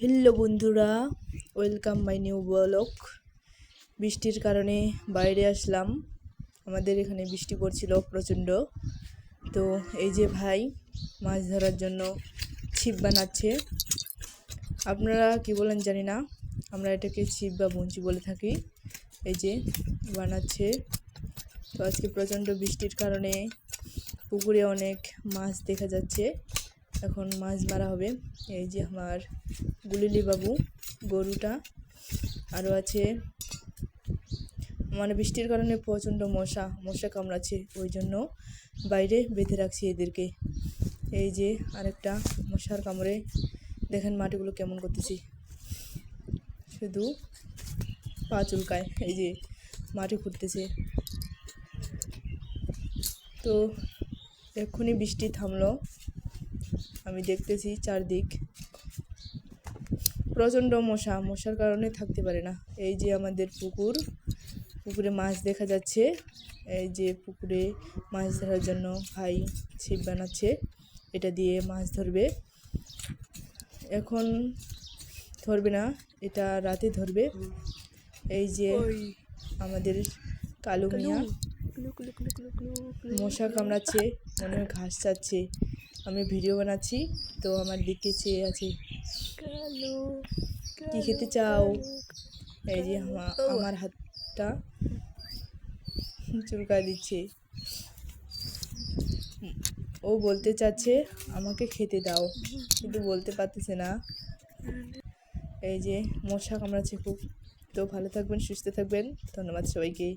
Hello বন্ধুরা, welcome my new blog. বৃষ্টির কারণে বাইরে আসলাম। আমাদের এখানে বৃষ্টি পড়ছিল প্রচণ্ড। তো এই যে ভাই মাছ ধরার জন্য ছিপ বানাচ্ছে। আপনারা কি বলেন জানি না, আমরা এটাকে ছিপ বা বঞ্চি বলে থাকি। এই যে বানাচ্ছে। তো আজকে প্রচণ্ড বৃষ্টির কারণে পুকুরে অনেক মাছ দেখা যাচ্ছে। এখন মাছ মারা হবে। এই যে আমার গুলিলি বাবু গরুটা। আরও আছে। মানে বৃষ্টির কারণে প্রচণ্ড মশা মশা কামড়াচ্ছে, ওই জন্য বাইরে বেঁধে রাখছি এদেরকে। এই যে আরেকটা মশার কামড়ে। দেখেন মাটিগুলো কেমন করতেছি। শুধু পা চুলকায়, এই যে মাটি খুঁড়তেছে তো এক্ষুনি বৃষ্টি থামলো। আমি দেখতেছি চারদিক। প্রচণ্ড মশা মশার কারণে থাকতে পারে না। এই যে আমাদের পুকুর পুকুরে মাছ দেখা যাচ্ছে। এই যে পুকুরে মাছ ধরার জন্য ভাই ছিপ বানাচ্ছে। এটা দিয়ে মাছ ধরবে। এখন ধরবে না এটা রাতে ধরবে। এই যে আমাদের কালু মিয়া মশা কামড়াচ্ছে মনে হয় ঘাস চাচ্ছে। আমি ভিডিও বানাচ্ছি তো আমার দিকে চেয়ে আছে। কি খেতে চাও? এই যে আমা- আমার হাতটা চুলকা দিচ্ছে। ও বলতে চাচ্ছে আমাকে খেতে দাও। কিন্তু বলতে পারতেছে না। এই যে মশা কামড়াচ্ছে খুব। তো ভালো থাকবেন সুস্থ থাকবেন। ধন্যবাদ সবাইকে।